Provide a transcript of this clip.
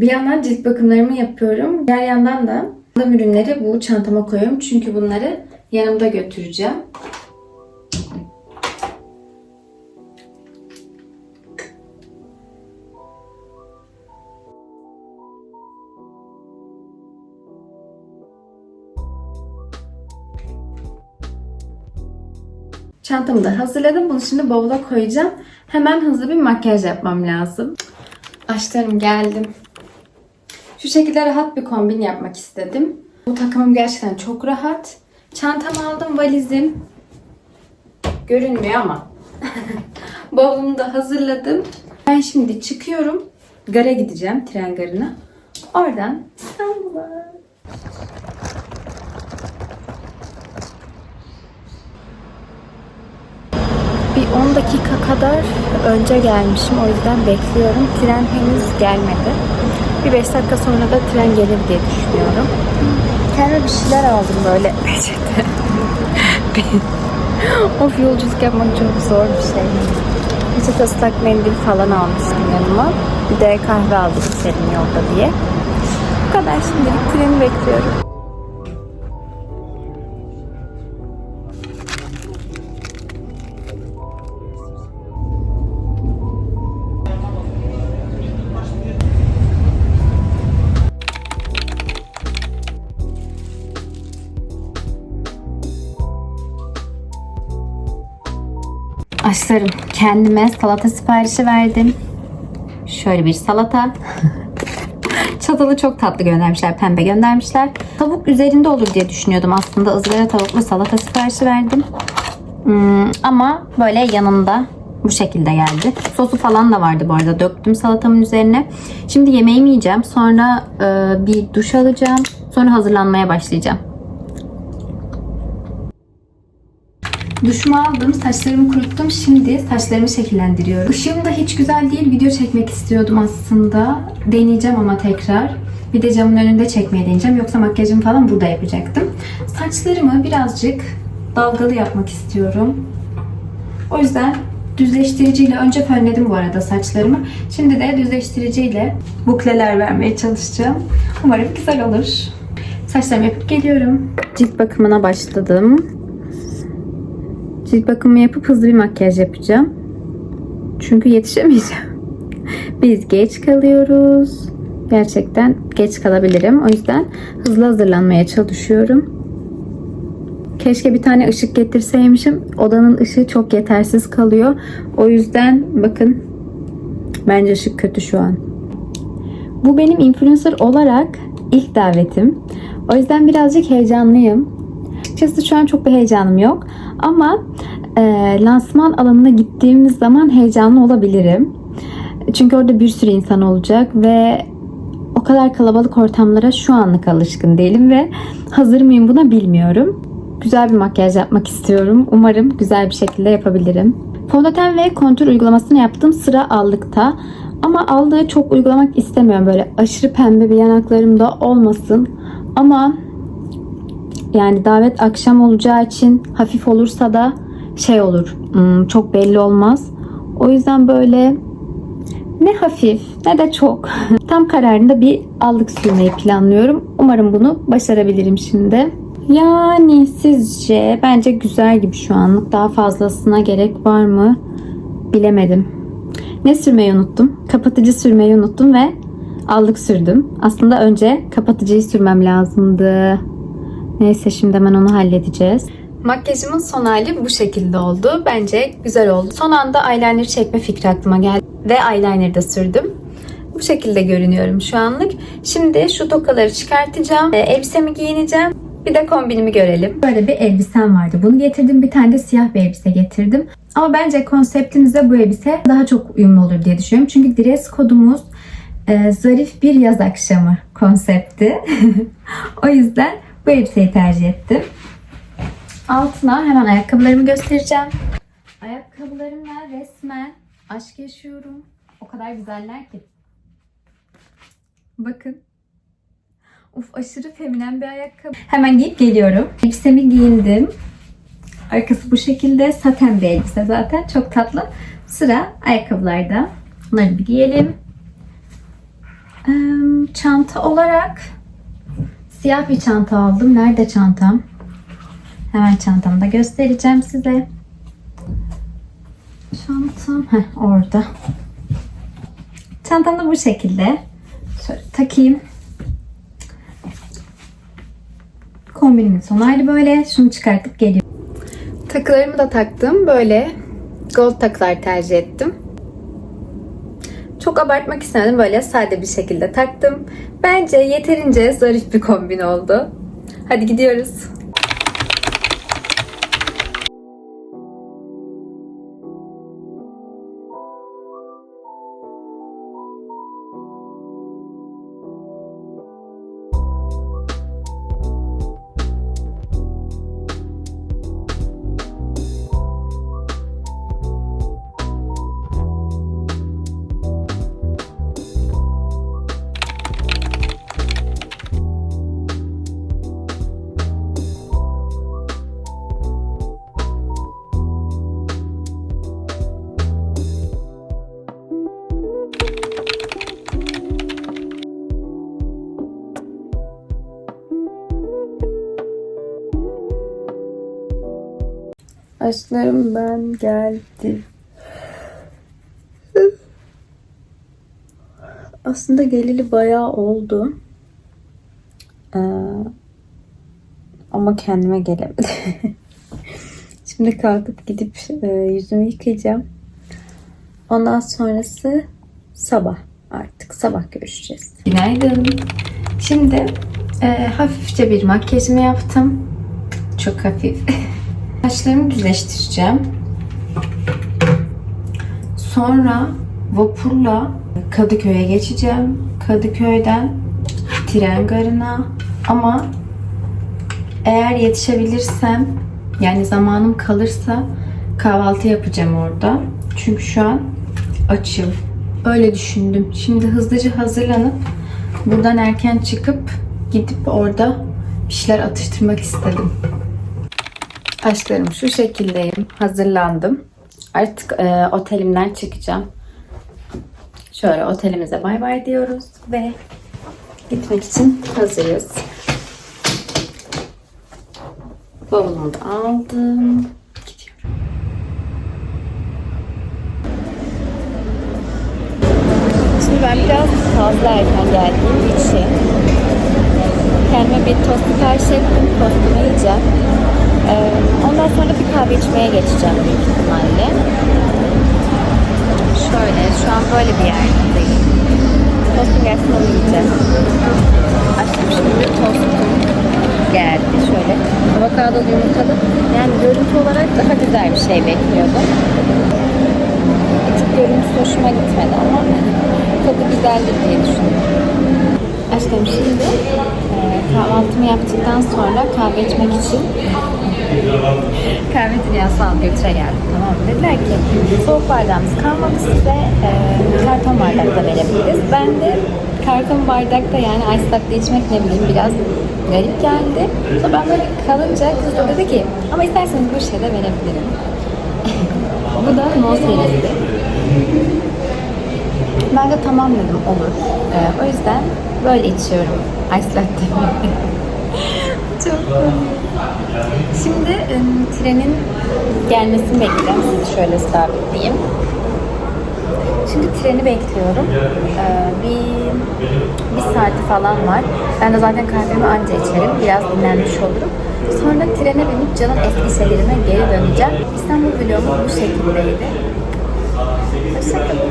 Bir yandan cilt bakımlarımı yapıyorum. Diğer yandan da aldığım ürünleri bu çantama koyuyorum. Çünkü bunları yanımda götüreceğim. Çantamı da hazırladım. Bunu şimdi bavula koyacağım. Hemen hızlı bir makyaj yapmam lazım. Açlarım geldim. Şu şekilde rahat bir kombin yapmak istedim. Bu takımım gerçekten çok rahat. Çantamı aldım, valizim. Görünmüyor ama. Bavulumu da hazırladım. Ben şimdi çıkıyorum. Gara gideceğim, tren garına. Oradan İstanbul'a. Bir 10 dakika kadar önce gelmişim. O yüzden bekliyorum. Tren henüz gelmedi. Bir 5 dakika sonra da tren gelir diye düşünüyorum. Kendime bir şeyler aldım böyle peçete. of yolculuk yapmak çok zor bir şey. Peçete ıslak mendil falan almıştım yanıma. Bir de kahve aldım serin yolda diye. Bu kadar şimdilik treni bekliyorum. Aşlarım kendime salata siparişi verdim. Şöyle bir salata. Çatalı çok tatlı göndermişler. Pembe göndermişler. Tavuk üzerinde olur diye düşünüyordum aslında. ızgara tavuklu salata siparişi verdim. Hmm, ama böyle yanında bu şekilde geldi. Sosu falan da vardı bu arada. Döktüm salatamın üzerine. Şimdi yemeğimi yiyeceğim. Sonra e, bir duş alacağım. Sonra hazırlanmaya başlayacağım. Duşumu aldım, saçlarımı kuruttum. Şimdi saçlarımı şekillendiriyorum. Işığım da hiç güzel değil. Video çekmek istiyordum aslında. Deneyeceğim ama tekrar. Bir de camın önünde çekmeye deneyeceğim. Yoksa makyajımı falan burada yapacaktım. Saçlarımı birazcık dalgalı yapmak istiyorum. O yüzden düzleştiriciyle önce fönledim bu arada saçlarımı. Şimdi de düzleştiriciyle bukleler vermeye çalışacağım. Umarım güzel olur. Saçlarımı yapıp geliyorum. Cilt bakımına başladım. Cilt bakımı yapıp hızlı bir makyaj yapacağım. Çünkü yetişemeyeceğim. Biz geç kalıyoruz. Gerçekten geç kalabilirim. O yüzden hızlı hazırlanmaya çalışıyorum. Keşke bir tane ışık getirseymişim. Odanın ışığı çok yetersiz kalıyor. O yüzden bakın bence ışık kötü şu an. Bu benim influencer olarak ilk davetim. O yüzden birazcık heyecanlıyım. Açıkçası şu an çok bir heyecanım yok. Ama e, lansman alanına gittiğimiz zaman heyecanlı olabilirim. Çünkü orada bir sürü insan olacak ve o kadar kalabalık ortamlara şu anlık alışkın değilim ve hazır mıyım buna bilmiyorum. Güzel bir makyaj yapmak istiyorum. Umarım güzel bir şekilde yapabilirim. Fondöten ve kontür uygulamasını yaptım sıra allıkta. Ama aldığı çok uygulamak istemiyorum. Böyle aşırı pembe bir yanaklarımda olmasın. Ama yani davet akşam olacağı için hafif olursa da şey olur. hmm, Çok belli olmaz. O yüzden böyle ne hafif ne de çok. Tam kararında bir allık sürmeyi planlıyorum. Umarım bunu başarabilirim şimdi. Yani sizce bence güzel gibi şu anlık. Daha fazlasına gerek var mı? Bilemedim. Ne sürmeyi unuttum? Kapatıcı sürmeyi unuttum ve allık sürdüm. Aslında önce kapatıcıyı sürmem lazımdı. Neyse şimdi hemen onu halledeceğiz. Makyajımın son hali bu şekilde oldu. Bence güzel oldu. Son anda eyeliner çekme fikri aklıma geldi. Ve eyeliner de sürdüm. Bu şekilde görünüyorum şu anlık. Şimdi şu tokaları çıkartacağım. Ee, Elbisemi giyineceğim. Bir de kombinimi görelim. Böyle bir elbisem vardı. Bunu getirdim. Bir tane de siyah bir elbise getirdim. Ama bence konseptimize bu elbise daha çok uyumlu olur diye düşünüyorum. Çünkü dress kodumuz e, zarif bir yaz akşamı konsepti. o yüzden bu elbiseyi tercih ettim. Altına hemen ayakkabılarımı göstereceğim. Ayakkabılarımla resmen aşk yaşıyorum. O kadar güzeller ki. Bakın. Uf aşırı feminen bir ayakkabı. Hemen giyip geliyorum. Elbisemi giyindim. Arkası bu şekilde. Saten bir elbise zaten. Çok tatlı. Sıra ayakkabılarda. Bunları bir giyelim. Çanta olarak siyah bir çanta aldım. Nerede çantam? Hemen çantamı da göstereceğim size. Çantam heh, orada. Çantam da bu şekilde. Şöyle takayım. Kombinimin son hali böyle. Şunu çıkartıp geliyorum. Takılarımı da taktım. Böyle gold takılar tercih ettim. Çok abartmak istemedim. Böyle sade bir şekilde taktım. Bence yeterince zarif bir kombin oldu. Hadi gidiyoruz. Aşklarım ben geldim. Aslında geleli bayağı oldu. Ee, ama kendime gelemedim. Şimdi kalkıp gidip e, yüzümü yıkayacağım. Ondan sonrası sabah artık. Sabah görüşeceğiz. Günaydın. Şimdi e, hafifçe bir makyajımı yaptım. Çok hafif. Saçlarımı düzleştireceğim. Sonra vapurla Kadıköy'e geçeceğim. Kadıköy'den tren garına ama eğer yetişebilirsem yani zamanım kalırsa kahvaltı yapacağım orada. Çünkü şu an açım. Öyle düşündüm. Şimdi hızlıca hazırlanıp buradan erken çıkıp gidip orada bir şeyler atıştırmak istedim. Aşklarım şu şekildeyim. Hazırlandım. Artık e, otelimden çıkacağım. Şöyle otelimize bay bay diyoruz ve gitmek için hazırız. Bavulumu da aldım. Gidiyorum. Şimdi ben biraz fazla erken geldiğim için kendime bir tost sipariş ettim. Tostumu yiyeceğim. Ee, ondan sonra bir kahve içmeye geçeceğim büyük ihtimalle. Şöyle, şu an böyle bir yerdeyim. Tostum gelsin onu yiyeceğim. Açtım şimdi tostum geldi şöyle. Avokado yumurtalı. Yani görüntü olarak daha güzel bir şey bekliyordum. Tık görüntüsü hoşuma gitmedi ama tadı güzeldir diye düşünüyorum. Aşkım şimdi e, kahvaltımı yaptıktan sonra kahve içmek için kahve dünyası al götüre geldim tamam mı? Dediler ki soğuk bardağımız kalmadı size e, karton bardakta verebiliriz. Ben de karton bardakta yani ice latte içmek ne bileyim biraz garip geldi. Sonra ben böyle kalınca kız da dedi ki ama isterseniz bu şeyde verebilirim. bu da no serisi. Ben de tamam dedim olur. Ee, o yüzden böyle içiyorum ice latte. Çok. Şimdi trenin gelmesini bekliyorum. Sizi şöyle sabitleyeyim. Şimdi treni bekliyorum. Bir, bir saati falan var. Ben de zaten kahvemi anca içerim. Biraz dinlenmiş olurum. Sonra trene binip canım eski şehrime geri döneceğim. İstanbul vlogumuz bu şekildeydi. Hoşçakalın.